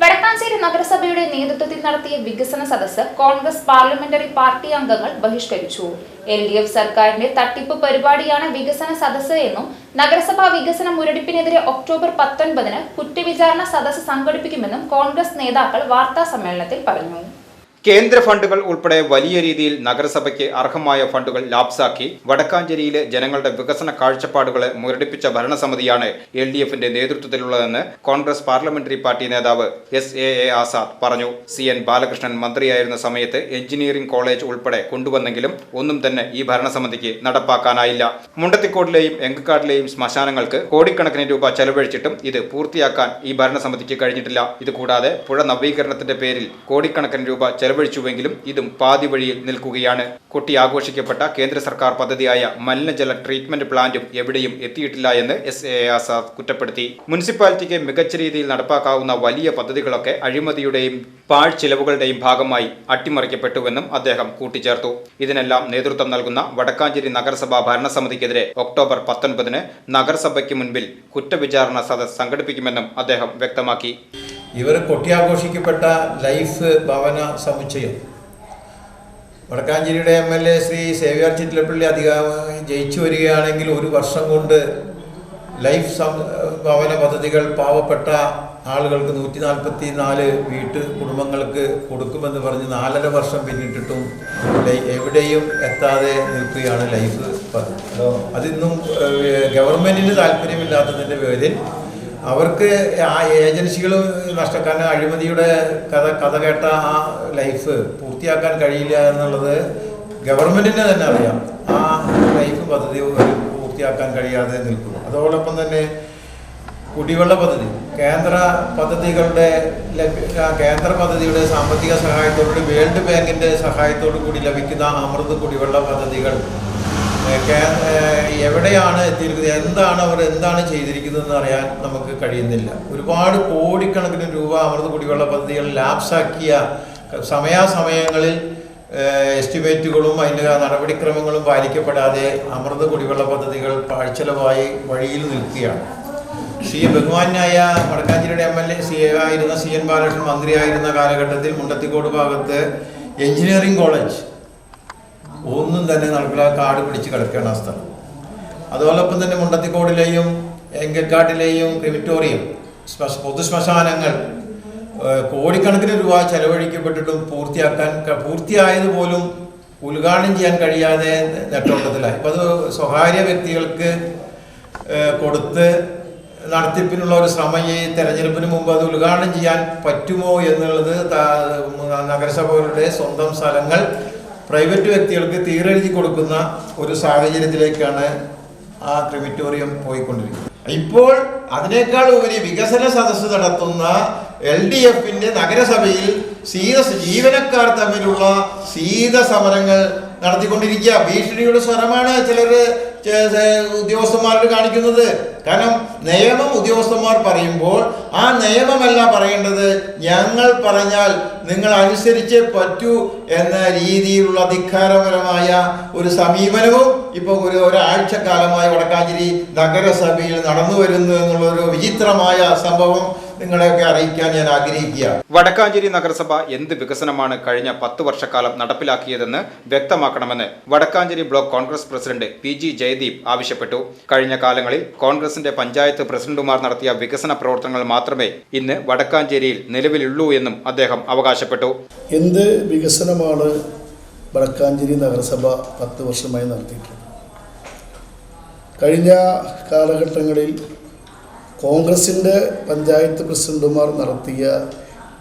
വടക്കാഞ്ചേരി നഗരസഭയുടെ നേതൃത്വത്തിൽ നടത്തിയ വികസന സദസ്സ് കോൺഗ്രസ് പാർലമെന്ററി പാർട്ടി അംഗങ്ങൾ ബഹിഷ്കരിച്ചു. എൽ ഡി എഫ് സർക്കാരിന്റെ തട്ടിപ്പ് പരിപാടിയാണ് വികസന സദസ്സ് എന്നും നഗരസഭാ വികസന മുരടിപ്പിനെതിരെ ഒക്ടോബർ പത്തൊൻപതിന് കുറ്റവിചാരണ സദസ്സ് സംഘടിപ്പിക്കുമെന്നും കോൺഗ്രസ് നേതാക്കൾ വാർത്താ സമ്മേളനത്തിൽ പറഞ്ഞു. കേന്ദ്ര ഫണ്ടുകൾ ഉൾപ്പെടെ വലിയ രീതിയിൽ നഗരസഭയ്ക്ക് അർഹമായ ഫണ്ടുകൾ ലാപ്സാക്കി വടക്കാഞ്ചേരിയിലെ ജനങ്ങളുടെ വികസന കാഴ്ചപ്പാടുകളെ മുരടിപ്പിച്ച ഭരണസമിതിയാണ് എൽ ഡി എഫിന്റെ നേതൃത്വത്തിലുള്ളതെന്ന് കോൺഗ്രസ് പാർലമെന്ററി പാർട്ടി നേതാവ് എസ് എ എ ആസാദ് പറഞ്ഞു. സി എൻ ബാലകൃഷ്ണൻ മന്ത്രിയായിരുന്ന സമയത്ത് എഞ്ചിനീയറിംഗ് കോളേജ് ഉൾപ്പെടെ കൊണ്ടുവന്നെങ്കിലും ഒന്നും തന്നെ ഈ ഭരണസമിതിക്ക് നടപ്പാക്കാനായില്ല. മുണ്ടത്തിക്കോട്ടിലെയും എങ്കക്കാട്ടിലെയും ശ്മശാനങ്ങൾക്ക് കോടിക്കണക്കിന് രൂപ ചെലവഴിച്ചിട്ടും ഇത് പൂർത്തിയാക്കാൻ ഈ ഭരണസമിതിക്ക് കഴിഞ്ഞിട്ടില്ല. ഇതുകൂടാതെ പുഴ നവീകരണത്തിന്റെ പേരിൽ കോടിക്കണക്കിന് രൂപ ചെലവഴിച്ചുവെങ്കിലും ഇതും പാതി വഴിയിൽ നിൽക്കുകയാണ്. കുട്ടി ആഘോഷിക്കപ്പെട്ട കേന്ദ്ര സർക്കാർ പദ്ധതിയായ മലിനജല ട്രീറ്റ്മെന്റ് പ്ലാന്റും എവിടെയും എത്തിയിട്ടില്ല എന്ന് എസ് എ ആസാദ് കുറ്റപ്പെടുത്തി. മുനിസിപ്പാലിറ്റിക്ക് മികച്ച രീതിയിൽ നടപ്പാക്കാവുന്ന വലിയ പദ്ധതികളൊക്കെ അഴിമതിയുടെയും പാഴ് ചിലവുകളുടെയും ഭാഗമായി അട്ടിമറിക്കപ്പെട്ടുവെന്നും അദ്ദേഹം കൂട്ടിച്ചേർത്തു. ഇതിനെല്ലാം നേതൃത്വം നൽകുന്ന വടക്കാഞ്ചേരി നഗരസഭാ ഭരണസമിതിക്കെതിരെ ഒക്ടോബർ പത്തൊൻപതിന് നഗരസഭയ്ക്ക് മുൻപിൽ കുറ്റവിചാരണ സദസ് സംഘടിപ്പിക്കുമെന്നും അദ്ദേഹം വ്യക്തമാക്കി. ഇവർ കൊട്ടിയാഘോഷിക്കപ്പെട്ട ലൈഫ് ഭവന സമുച്ചയം. വടക്കാഞ്ചേരിയുടെ M L A Shri Xavier Chittilappally അധികം ജയിച്ചു വരികയാണെങ്കിൽ ഒരു വർഷം കൊണ്ട് ലൈഫ് ഭവന പദ്ധതികൾ പാവപ്പെട്ട ആളുകൾക്ക് നൂറ്റി നാൽപ്പത്തി നാല് വീട്ട് കുടുംബങ്ങൾക്ക് കൊടുക്കുമെന്ന് പറഞ്ഞ് നാലര വർഷം പിന്നിട്ടിട്ടും എവിടെയും എത്താതെ നിൽക്കുകയാണ് ലൈഫ് പദ്ധതി. അതിന്നും ഗവൺമെന്റിന് ഗവൺമെന്റിന് താല്പര്യമില്ലാത്തതിന്റെ പേരിൽ അവർക്ക് ആ ഏജൻസികൾ നഷ്ടക്കാരൻ അഴിമതിയുടെ കഥ കഥ കേട്ട ആ ലൈഫ് പൂർത്തിയാക്കാൻ കഴിയില്ല എന്നുള്ളത് ഗവൺമെന്റിന് തന്നെ അറിയാം. ആ ലൈഫ് പദ്ധതി പൂർത്തിയാക്കാൻ കഴിയാതെ നിൽക്കുന്നു. അതോടൊപ്പം തന്നെ കുടിവെള്ള പദ്ധതി കേന്ദ്ര പദ്ധതികളുടെ കേന്ദ്ര പദ്ധതിയുടെ സാമ്പത്തിക സഹായത്തോടുകൂടി വേൾഡ് ബാങ്കിന്റെ സഹായത്തോടു കൂടി ലഭിക്കുന്ന അമൃത് കുടിവെള്ള പദ്ധതികൾ എവിടെയാണ് എത്തിയിരിക്കുന്നത്? എന്താണ് അവർ എന്താണ് ചെയ്തിരിക്കുന്നതെന്ന് അറിയാൻ നമുക്ക് കഴിയുന്നില്ല. ഒരുപാട് കോടിക്കണക്കിന് രൂപ അമൃത് കുടിവെള്ള പദ്ധതികൾ ലാപ്സാക്കിയ സമയാസമയങ്ങളിൽ എസ്റ്റിമേറ്റുകളും അതിന്റെ നടപടിക്രമങ്ങളും പാലിക്കപ്പെടാതെ അമൃത് കുടിവെള്ള പദ്ധതികൾ പാഴ്ചലവായി വഴിയിൽ നിൽക്കുകയാണ്. ശ്രീ ബഹുമാനായ വടക്കാഞ്ചേരിയുടെ എം എൽ എ സി ആയിരുന്ന സി എൻ ബാലകൃഷ്ണൻ മന്ത്രിയായിരുന്ന കാലഘട്ടത്തിൽ മുണ്ടത്തിക്കോട് ഭാഗത്ത് എഞ്ചിനീയറിംഗ് കോളേജ് ഒന്നും തന്നെ നടക്കില്ല. കാട് പിടിച്ച് കിടക്കേണ്ട സ്ഥലം. അതോടൊപ്പം തന്നെ മുണ്ടത്തിക്കോടിലെയും എങ്കൽക്കാട്ടിലെയും ക്രിമിറ്റോറിയം പൊതു ശ്മശാനങ്ങൾ കോടിക്കണക്കിന് രൂപ ചെലവഴിക്കപ്പെട്ടിട്ടും പൂർത്തിയാക്കാൻ പൂർത്തിയായതുപോലും പൂർത്തിയായത് പോലും ഉദ്ഘാടനം ചെയ്യാൻ കഴിയാതെ നെട്ടോട്ടത്തിലായി. ഇപ്പം അത് സ്വകാര്യ വ്യക്തികൾക്ക് കൊടുത്ത് നടത്തിപ്പിനുള്ള ഒരു ശ്രമം ഈ തെരഞ്ഞെടുപ്പിന് മുമ്പ് അത് ഉദ്ഘാടനം ചെയ്യാൻ പറ്റുമോ എന്നുള്ളത് നഗരസഭകളുടെ സ്വന്തം സ്ഥലങ്ങൾ പ്രൈവറ്റ് വ്യക്തികൾക്ക് തീരെഴുതി കൊടുക്കുന്ന ഒരു സാഹചര്യത്തിലേക്കാണ് ആ ക്രിമിറ്റോറിയം പോയിക്കൊണ്ടിരിക്കുന്നത്. ഇപ്പോൾ അതിനേക്കാൾ ഉപരി വികസന സദസ്സ് നടത്തുന്ന എൽ ഡി എഫിന്റെ നഗരസഭയിൽ സീത ജീവനക്കാർ തമ്മിലുള്ള സീത സമരങ്ങൾ നടത്തിക്കൊണ്ടിരിക്കുക. ഭീഷണിയുടെ സ്വരമാണ് ചിലർ ഉദ്യോഗസ്ഥന്മാരോട് കാണിക്കുന്നത്? കാരണം നിയമം ഉദ്യോഗസ്ഥന്മാർ പറയുമ്പോൾ ആ നിയമമല്ല പറയേണ്ടത്. ഞങ്ങൾ പറഞ്ഞാൽ നിങ്ങൾ അനുസരിച്ചേ പറ്റൂ എന്ന രീതിയിലുള്ള ധിക്കാരപരമായ ഒരു സമീപനവും ഇപ്പോൾ ഒരു ഒരാഴ്ച കാലമായി വടക്കാഞ്ചേരി നഗരസഭയിൽ നടന്നു വരുന്നു എന്നുള്ള ഒരു വിചിത്രമായ സംഭവം നിങ്ങളെയൊക്കെ അറിയിക്കാൻ ഞാൻ ആഗ്രഹിക്കുക വടക്കാഞ്ചേരി നഗരസഭ എന്ത് വികസനമാണ് കഴിഞ്ഞ പത്ത് വർഷക്കാലം നടപ്പിലാക്കിയതെന്ന് വ്യക്തമാക്കണമെന്ന് Vadakkanchery block Congress president P G Jayadeep ആവശ്യപ്പെട്ടു. കഴിഞ്ഞ കാലങ്ങളിൽ കോൺഗ്രസിന്റെ പഞ്ചായത്ത് പ്രസിഡന്റുമാർ നടത്തിയ വികസന പ്രവർത്തനങ്ങൾ മാത്രമേ ഇന്ന് വടക്കാഞ്ചേരിയിൽ നിലവിലുള്ളൂ എന്നും അദ്ദേഹം അവകാശപ്പെട്ടു. എന്ത് വികസനമാണ് വടക്കാഞ്ചേരി നഗരസഭ പത്ത് വർഷമായി നടത്തിയിട്ടുള്ളത്? കഴിഞ്ഞ കാലഘട്ടങ്ങളിൽ കോൺഗ്രസിന്റെ പഞ്ചായത്ത് പ്രസിഡന്റുമാർ നടത്തിയ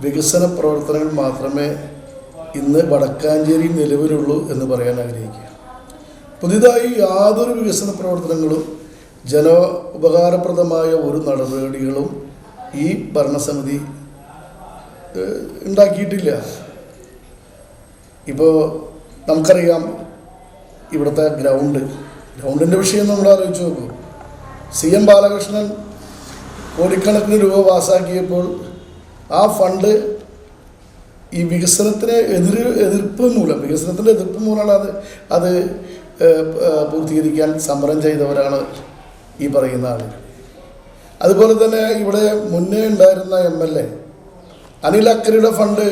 വികസന പ്രവർത്തനങ്ങൾ മാത്രമേ ഇന്ന് വടക്കാഞ്ചേരി നിലവിലുള്ളൂ എന്ന് പറയാൻ ആഗ്രഹിക്കുക പുതിയതായി യാതൊരു വികസന പ്രവർത്തനങ്ങളും ജന ഉപകാരപ്രദമായ ഒരു നടപടികളും ഈ ഭരണസമിതി ഉണ്ടാക്കിയിട്ടില്ല. ഇപ്പോൾ നമുക്കറിയാം ഇവിടുത്തെ ഗ്രൗണ്ട്. ഗ്രൗണ്ടിന്റെ വിഷയം നമ്മൾ ആലോചിച്ച് നോക്കൂ. സി എം ബാലകൃഷ്ണൻ കോടിക്കണക്കിന് രൂപ പാസ്സാക്കിയപ്പോൾ ആ ഫണ്ട് ഈ വികസനത്തിന് എതിർ എതിർപ്പ് മൂലം വികസനത്തിന്റെ എതിർപ്പ് മൂലമാണ് അത് അത് പൂർത്തീകരിക്കാൻ സമരം ചെയ്തവരാണ് ഈ പറയുന്ന ആളുകൾ അതുപോലെ തന്നെ ഇവിടെ മുന്നേ ഉണ്ടായിരുന്ന എം എൽ എ അനിൽ അക്കരയുടെ ഫണ്ട്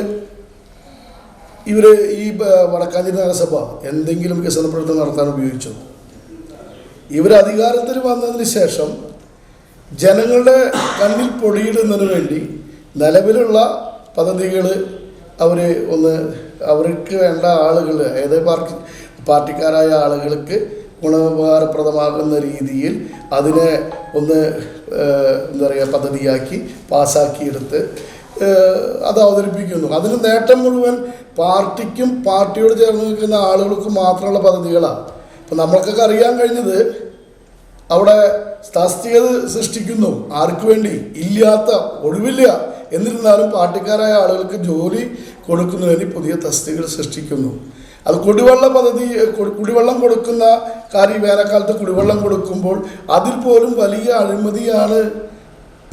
ഇവർ ഈ വടക്കാഞ്ചേരി നഗരസഭ എന്തെങ്കിലും വികസന പ്രവർത്തനം നടത്താൻ ഉപയോഗിച്ചു. ഇവർ അധികാരത്തിൽ വന്നതിന് ശേഷം ജനങ്ങളുടെ കണ്ണിൽ പൊടിയിടുന്നതിന് വേണ്ടി നിലവിലുള്ള പദ്ധതികൾ അവർ ഒന്ന് അവർക്ക് വേണ്ട ആളുകൾ ഏത് പാർട്ടി പാർട്ടിക്കാരായ ആളുകൾക്ക് ഗുണോപകാരപ്രദമാകുന്ന രീതിയിൽ അതിനെ ഒന്ന് എന്താ പറയുക പദ്ധതിയാക്കി പാസ്സാക്കിയെടുത്ത് അത് അവതരിപ്പിക്കുന്നു. അതിന് നേട്ടം മുഴുവൻ പാർട്ടിക്കും പാർട്ടിയോട് ചേർന്ന് നിൽക്കുന്ന ആളുകൾക്കും മാത്രമുള്ള പദ്ധതികളാണ്. അപ്പം നമ്മൾക്കൊക്കെ അറിയാൻ കഴിഞ്ഞത് അവിടെ തസ്തികത സൃഷ്ടിക്കുന്നു. ആർക്കു വേണ്ടി? ഇല്ലാത്ത ഒഴിവില്ല എന്നിരുന്നാലും പാർട്ടിക്കാരായ ആളുകൾക്ക് ജോലി കൊടുക്കുന്നതിന് പുതിയ തസ്തികൾ സൃഷ്ടിക്കുന്നു. അത് കുടിവെള്ള പദ്ധതി കുടിവെള്ളം കൊടുക്കുന്ന കാര്യം വേനൽക്കാലത്ത് കുടിവെള്ളം കൊടുക്കുമ്പോൾ അതിൽ പോലും വലിയ അഴിമതിയാണ്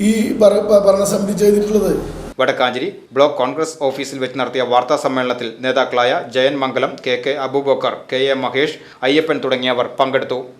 ഈ ഭര- ഭരണസമിതി ചെയ്തിട്ടുള്ളത്. വടക്കാഞ്ചേരി ബ്ലോക്ക് കോൺഗ്രസ് ഓഫീസിൽ വെച്ച് നടത്തിയ വാർത്താ സമ്മേളനത്തിൽ നേതാക്കളായ Jayan Mangalam K K Abubakar K A Mahesh Ayyappan തുടങ്ങിയവർ പങ്കെടുത്തു.